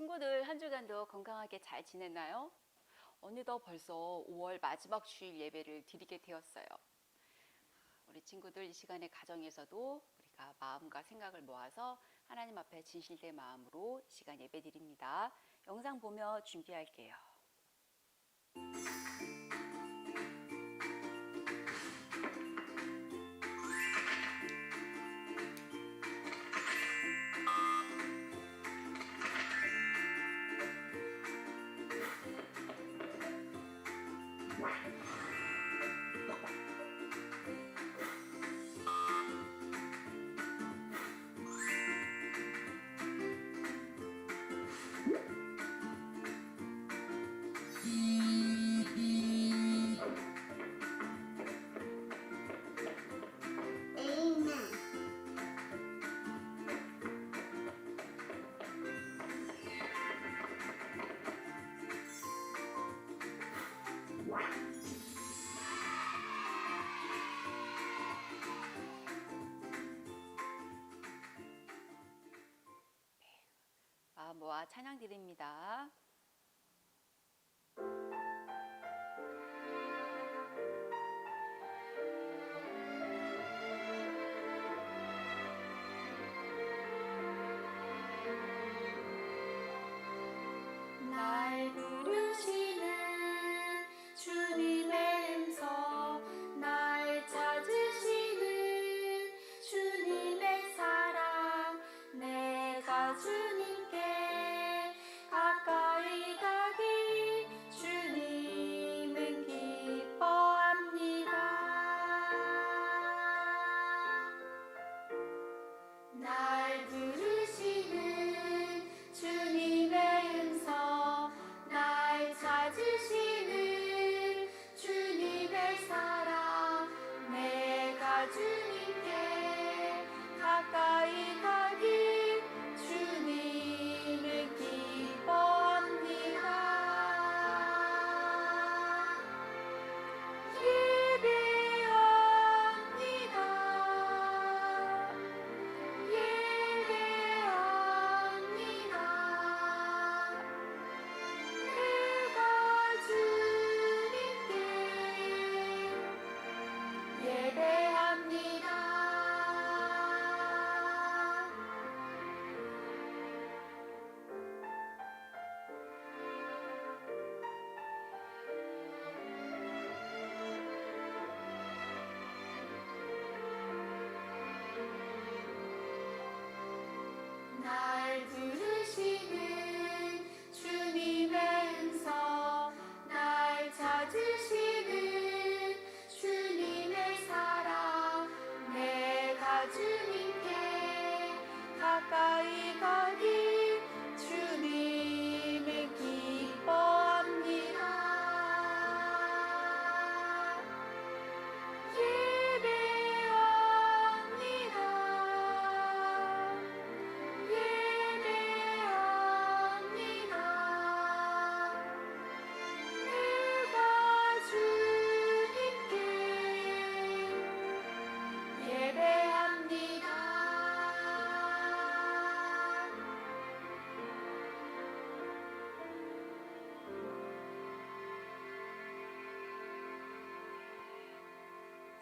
친구들 한 주간도 건강하게 잘 지냈나요? 어느덧 벌써 5월 마지막 주일 예배를 드리게 되었어요. 우리 친구들 이 시간에 가정에서도 우리가 마음과 생각을 모아서 하나님 앞에 진실된 마음으로 이 시간 예배 드립니다. 영상 보며 준비할게요. 찬양 드립니다. 날 부르시는 주님의 음성 주님의 사랑 내가 주님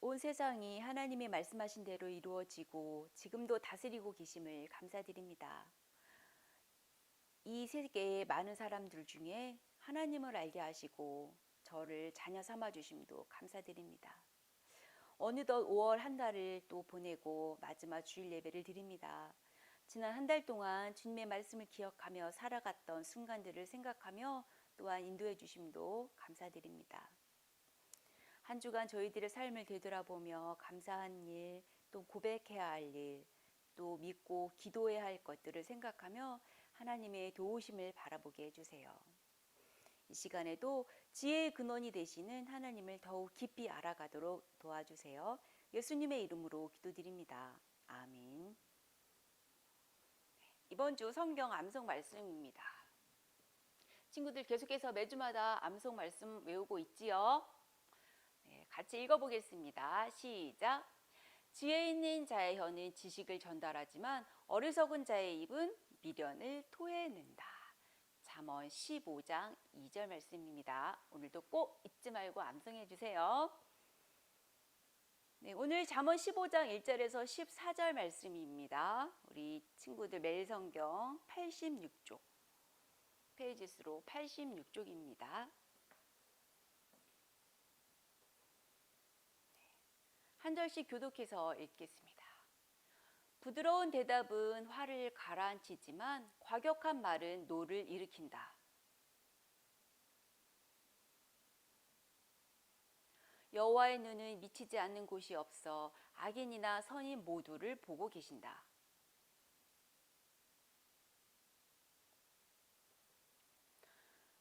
온 세상이 하나님의 말씀하신 대로 이루어지고 지금도 다스리고 계심을 감사드립니다. 이 세계의 많은 사람들 중에 하나님을 알게 하시고 저를 자녀 삼아 주심도 감사드립니다. 어느덧 5월 한 달을 또 보내고 마지막 주일 예배를 드립니다. 지난 한 달 동안 주님의 말씀을 기억하며 살아갔던 순간들을 생각하며 또한 인도해 주심도 감사드립니다. 한 주간 저희들의 삶을 되돌아보며 감사한 일, 또 고백해야 할 일, 또 믿고 기도해야 할 것들을 생각하며 하나님의 도우심을 바라보게 해주세요. 이 시간에도 지혜의 근원이 되시는 하나님을 더욱 깊이 알아가도록 도와주세요. 예수님의 이름으로 기도드립니다. 아멘. 이번 주 성경 암송 말씀입니다. 친구들 계속해서 매주마다 암송 말씀 외우고 있지요? 네, 같이 읽어보겠습니다. 시작. 지혜 있는 자의 혀는 지식을 전달하지만 어리석은 자의 입은 미련을 토해낸다. 잠언 15장 2절 말씀입니다. 오늘도 꼭 잊지 말고 암송해 주세요. 네, 오늘 잠언 15장 1절에서 14절 말씀입니다. 우리 친구들 매일 성경 86쪽 페이지 수로 86쪽입니다. 한 절씩 교독해서 읽겠습니다. 부드러운 대답은 화를 가라앉히지만 과격한 말은 노를 일으킨다. 여호와의 눈은 미치지 않는 곳이 없어 악인이나 선인 모두를 보고 계신다.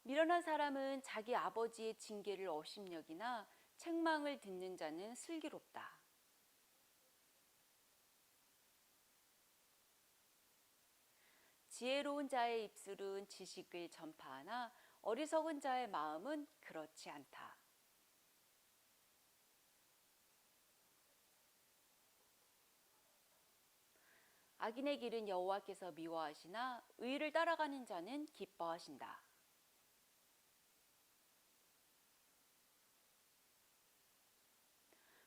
미련한 사람은 자기 아버지의 징계를 업심여기나 책망을 듣는 자는 슬기롭다. 지혜로운 자의 입술은 지식을 전파하나 어리석은 자의 마음은 그렇지 않다. 악인의 길은 여호와께서 미워하시나 의를 따라가는 자는 기뻐하신다.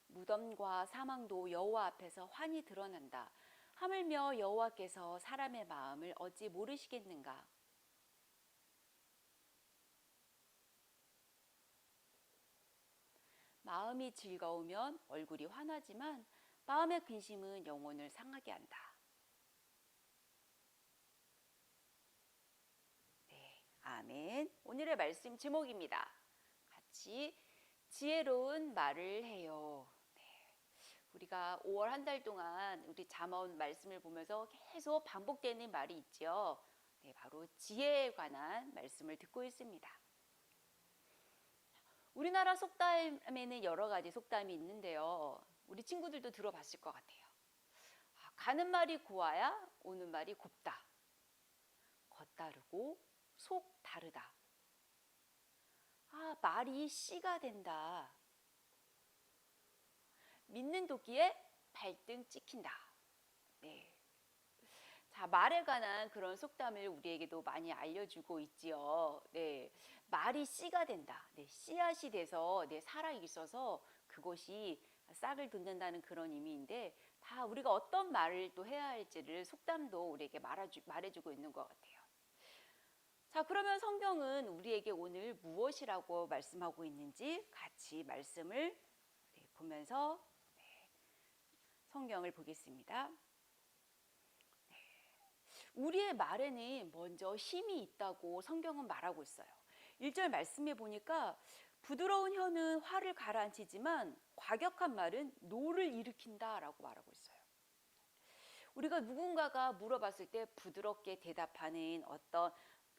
무덤과 사망도 여호와 앞에서 환히 드러난다. 하물며 여호와께서 사람의 마음을 어찌 모르시겠는가? 마음이 즐거우면 얼굴이 환하지만 마음의 근심은 영혼을 상하게 한다. 네, 아멘. 오늘의 말씀 제목입니다. 같이 지혜로운 말을 해요. 네, 우리가 5월 한 달 동안 우리 잠언 말씀을 보면서 계속 반복되는 말이 있죠. 네, 바로 지혜에 관한 말씀을 듣고 있습니다. 우리나라 속담에는 여러 가지 속담이 있는데요. 우리 친구들도 들어봤을 것 같아요. 아, 가는 말이 고와야 오는 말이 곱다. 겉다르고 속 다르다. 아, 말이 씨가 된다. 믿는 도끼에 발등 찍힌다. 네. 자, 말에 관한 그런 속담을 우리에게도 많이 알려주고 있지요. 네. 말이 씨가 된다. 네. 씨앗이 돼서 네, 살아 있어서 그것이 싹을 돋는다는 그런 의미인데 다 우리가 어떤 말을 또 해야 할지를 속담도 우리에게 말아주, 말해주고 있는 것 같아요. 자, 그러면 성경은 우리에게 오늘 무엇이라고 말씀하고 있는지 같이 말씀을 네, 보면서 네, 성경을 보겠습니다. 네, 우리의 말에는 먼저 힘이 있다고 성경은 말하고 있어요. 1절 말씀에 보니까 부드러운 혀는 화를 가라앉히지만 과격한 말은 노를 일으킨다라고 말하고 있어요. 우리가 누군가가 물어봤을 때 부드럽게 대답하는 어떤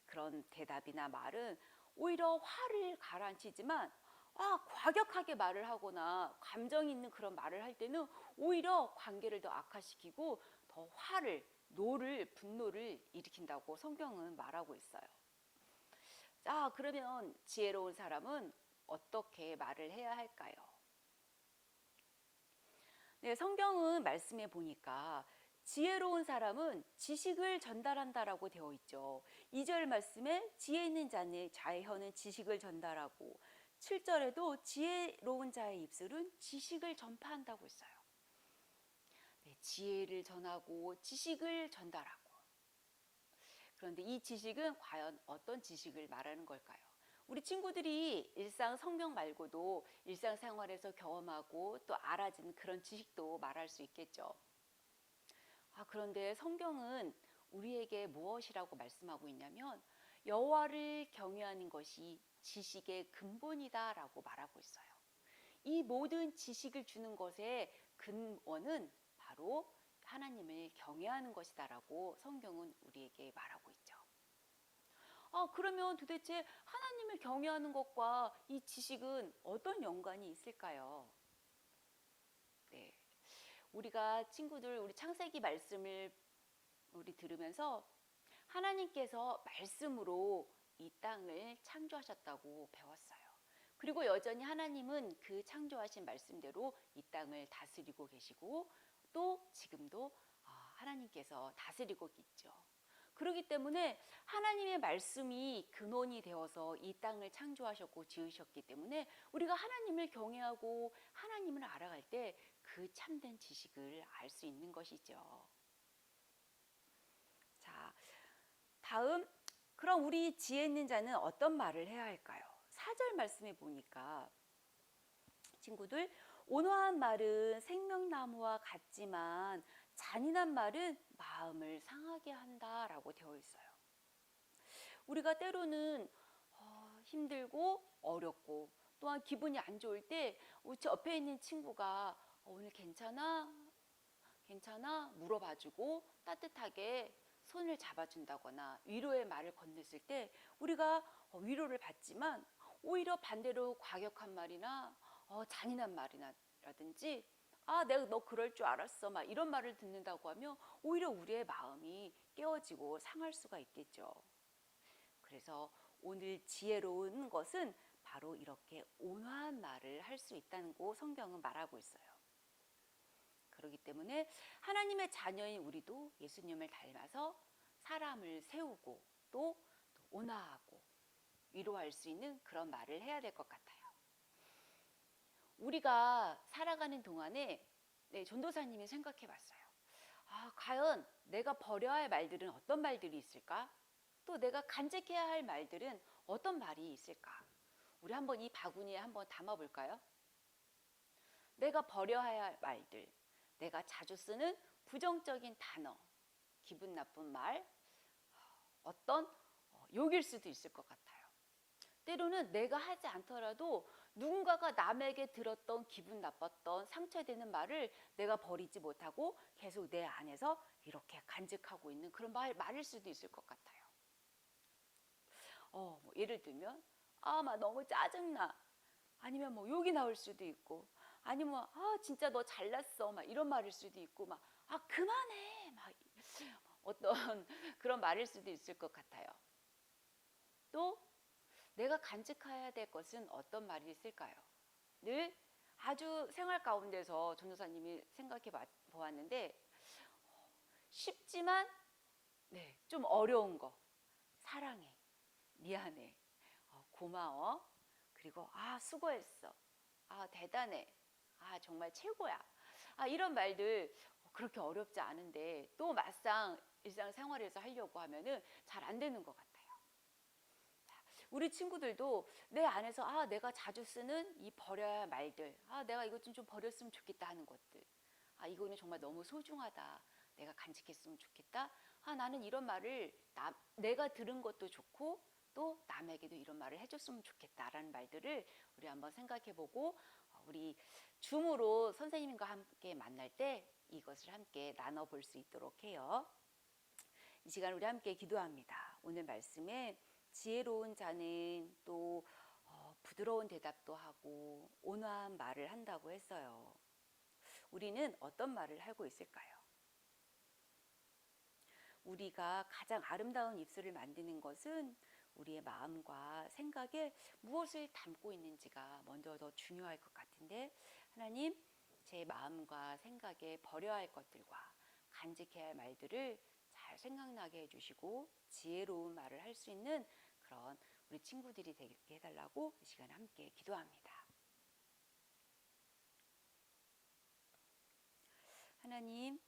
그런 대답이나 말은 오히려 화를 가라앉히지만 아, 과격하게 말을 하거나 감정 있는 그런 말을 할 때는 오히려 관계를 더 악화시키고 더 화를, 노를, 분노를 일으킨다고 성경은 말하고 있어요. 자, 그러면 지혜로운 사람은 어떻게 말을 해야 할까요? 네, 성경은 말씀해 보니까 지혜로운 사람은 지식을 전달한다라고 되어 있죠. 2절 말씀에 지혜 있는 자의 혀는 지식을 전달하고 7절에도 지혜로운 자의 입술은 지식을 전파한다고 했어요. 네, 지혜를 전하고 지식을 전달하고. 그런데 이 지식은 과연 어떤 지식을 말하는 걸까요? 우리 친구들이 일상 성경 말고도 일상생활에서 경험하고 또 알아진 그런 지식도 말할 수 있겠죠. 아, 그런데 성경은 우리에게 무엇이라고 말씀하고 있냐면 여호와를 경외하는 것이 지식의 근본이다라고 말하고 있어요. 이 모든 지식을 주는 것의 근원은 바로 하나님을 경외하는 것이다라고 성경은 우리에게 말하고 있죠. 아, 그러면 도대체 하나님을 경외하는 것과 이 지식은 어떤 연관이 있을까요? 네. 우리가 친구들 우리 창세기 말씀을 우리 들으면서 하나님께서 말씀으로 이 땅을 창조하셨다고 배웠어요. 그리고 여전히 하나님은 그 창조하신 말씀대로 이 땅을 다스리고 계시고 또 지금도 아, 하나님께서 다스리고 있죠. 그렇기 때문에 하나님의 말씀이 근원이 되어서 이 땅을 창조하셨고 지으셨기 때문에 우리가 하나님을 경외하고 하나님을 알아갈 때 그 참된 지식을 알 수 있는 것이죠. 자, 다음 그럼 우리 지혜 있는 자는 어떤 말을 해야 할까요? 사절 말씀에 보니까 친구들 온화한 말은 생명나무와 같지만 잔인한 말은 마음을 상하게 한다라고 되어 있어요. 우리가 때로는 어, 힘들고 어렵고 또한 기분이 안 좋을 때 우리 옆에 있는 친구가 어, 오늘 괜찮아? 괜찮아? 물어봐주고 따뜻하게 손을 잡아준다거나 위로의 말을 건넸을 때 우리가 어, 위로를 받지만 오히려 반대로 과격한 말이나 어, 잔인한 말이나라든지 아 내가 너 그럴 줄 알았어 막 이런 말을 듣는다고 하면 오히려 우리의 마음이 깨어지고 상할 수가 있겠죠. 그래서 오늘 지혜로운 것은 바로 이렇게 온화한 말을 할 수 있다는 거 성경은 말하고 있어요. 그렇기 때문에 하나님의 자녀인 우리도 예수님을 닮아서 사람을 세우고 또, 또 온화하고 위로할 수 있는 그런 말을 해야 될 것 같아요. 우리가 살아가는 동안에 네, 전도사님이 생각해 봤어요. 아, 과연 내가 버려야 할 말들은 어떤 말들이 있을까? 또 내가 간직해야 할 말들은 어떤 말이 있을까? 우리 한번 이 바구니에 한번 담아 볼까요? 내가 버려야 할 말들, 내가 자주 쓰는 부정적인 단어, 기분 나쁜 말, 어떤 어, 욕일 수도 있을 것 같아요. 때로는 내가 하지 않더라도 누군가가 남에게 들었던 기분 나빴던 상처되는 말을 내가 버리지 못하고 계속 내 안에서 이렇게 간직하고 있는 그런 말, 말일 수도 있을 것 같아요. 어, 뭐 예를 들면, 아, 막 너무 짜증나. 아니면 뭐 욕이 나올 수도 있고, 아니면 아, 진짜 너 잘났어. 막 이런 말일 수도 있고, 막, 아, 그만해. 막 어떤 그런 말일 수도 있을 것 같아요. 또 내가 간직해야 될 것은 어떤 말이 있을까요? 늘 아주 생활 가운데서 전도사님이 생각해 보았는데 쉽지만 네, 좀 어려운 거 사랑해, 미안해, 어, 고마워, 그리고 아 수고했어, 아 대단해, 아 정말 최고야, 아 이런 말들 그렇게 어렵지 않은데 또 막상 일상생활에서 하려고 하면은 잘 안 되는 것 같아요. 우리 친구들도 내 안에서 아 내가 자주 쓰는 이 버려야 할 말들 아 내가 이것 좀 좀 버렸으면 좋겠다 하는 것들 아 이거는 정말 너무 소중하다 내가 간직했으면 좋겠다 아 나는 이런 말을 나, 내가 들은 것도 좋고 또 남에게도 이런 말을 해줬으면 좋겠다라는 말들을 우리 한번 생각해보고 어, 우리 줌으로 선생님과 함께 만날 때 이것을 함께 나눠볼 수 있도록 해요. 이 시간 우리 함께 기도합니다. 오늘 말씀에 지혜로운 자는 또 어, 부드러운 대답도 하고 온화한 말을 한다고 했어요. 우리는 어떤 말을 하고 있을까요? 우리가 가장 아름다운 입술을 만드는 것은 우리의 마음과 생각에 무엇을 담고 있는지가 먼저 더 중요할 것 같은데 하나님 제 마음과 생각에 버려야 할 것들과 간직해야 할 말들을 잘 생각나게 해주시고 지혜로운 말을 할 수 있는 그런 우리 친구들이 되게 해달라고 이 시간에 함께 기도합니다. 하나님,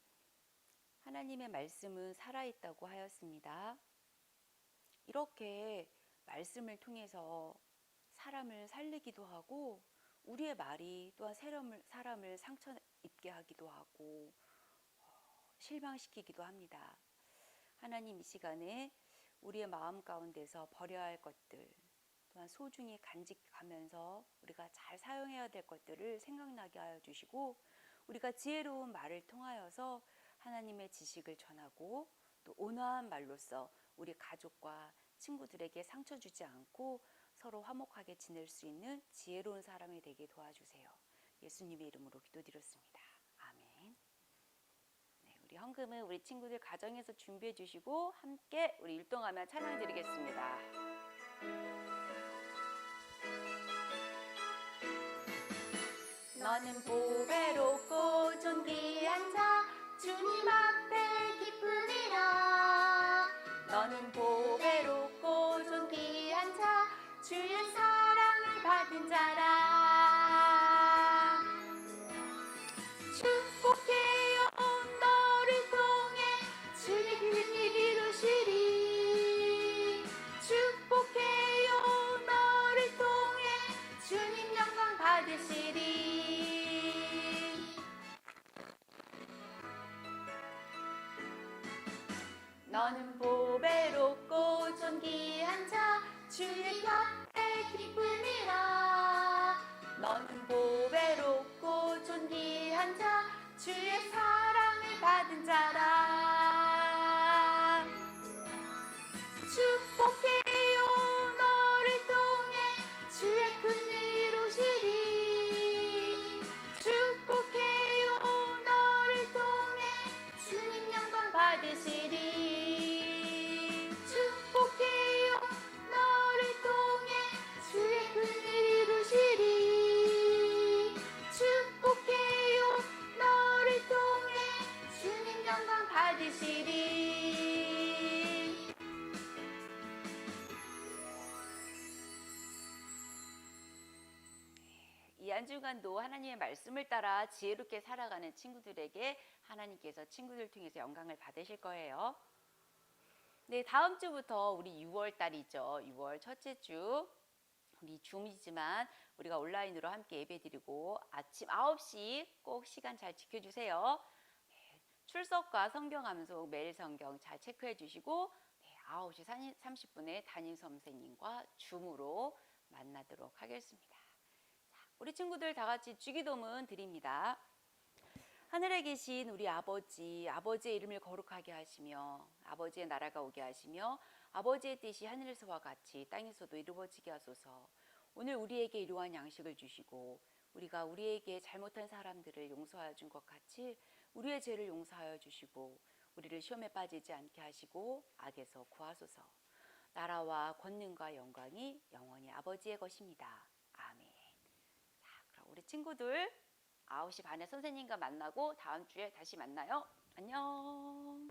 하나님의 말씀은 살아있다고 하였습니다. 이렇게 말씀을 통해서 사람을 살리기도 하고 우리의 말이 또한 사람을, 사람을 상처 입게 하기도 하고 어, 실망시키기도 합니다. 하나님 이 시간에 우리의 마음 가운데서 버려야 할 것들 또한 소중히 간직하면서 우리가 잘 사용해야 될 것들을 생각나게 하여 주시고 우리가 지혜로운 말을 통하여서 하나님의 지식을 전하고 또 온화한 말로써 우리 가족과 친구들에게 상처 주지 않고 서로 화목하게 지낼 수 있는 지혜로운 사람이 되게 도와주세요. 예수님의 이름으로 기도드렸습니다. 우리 헌금은 우리 친구들 가정에서 준비해 주시고 함께 우리 율동하며 찬양 드리겠습니다. 너는 보배롭고 존귀한 자 주님 앞에 기쁨이라 너는 보배롭고 존귀한 자 주의 사랑을 받은 자라 한 주간도 하나님의 말씀을 따라 지혜롭게 살아가는 친구들에게 하나님께서 친구들 통해서 영광을 받으실 거예요. 네, 다음 주부터 우리 6월 달이죠. 6월 첫째 주. 우리 줌이지만 우리가 온라인으로 함께 예배드리고 아침 9시 꼭 시간 잘 지켜주세요. 네, 출석과 성경 암송 매일 성경 잘 체크해 주시고 네, 9시 30분에 담임 선생님과 줌으로 만나도록 하겠습니다. 자, 우리 친구들 다 같이 주기도문 드립니다. 하늘에 계신 우리 아버지, 아버지의 이름을 거룩하게 하시며 아버지의 나라가 오게 하시며 아버지의 뜻이 하늘에서와 같이 땅에서도 이루어지게 하소서. 오늘 우리에게 이러한 양식을 주시고 우리가 우리에게 잘못한 사람들을 용서하여 준 것 같이 우리의 죄를 용서하여 주시고 우리를 시험에 빠지지 않게 하시고 악에서 구하소서. 나라와 권능과 영광이 영원히 아버지의 것입니다. 친구들 9시 반에 선생님과 만나고 다음 주에 다시 만나요. 안녕.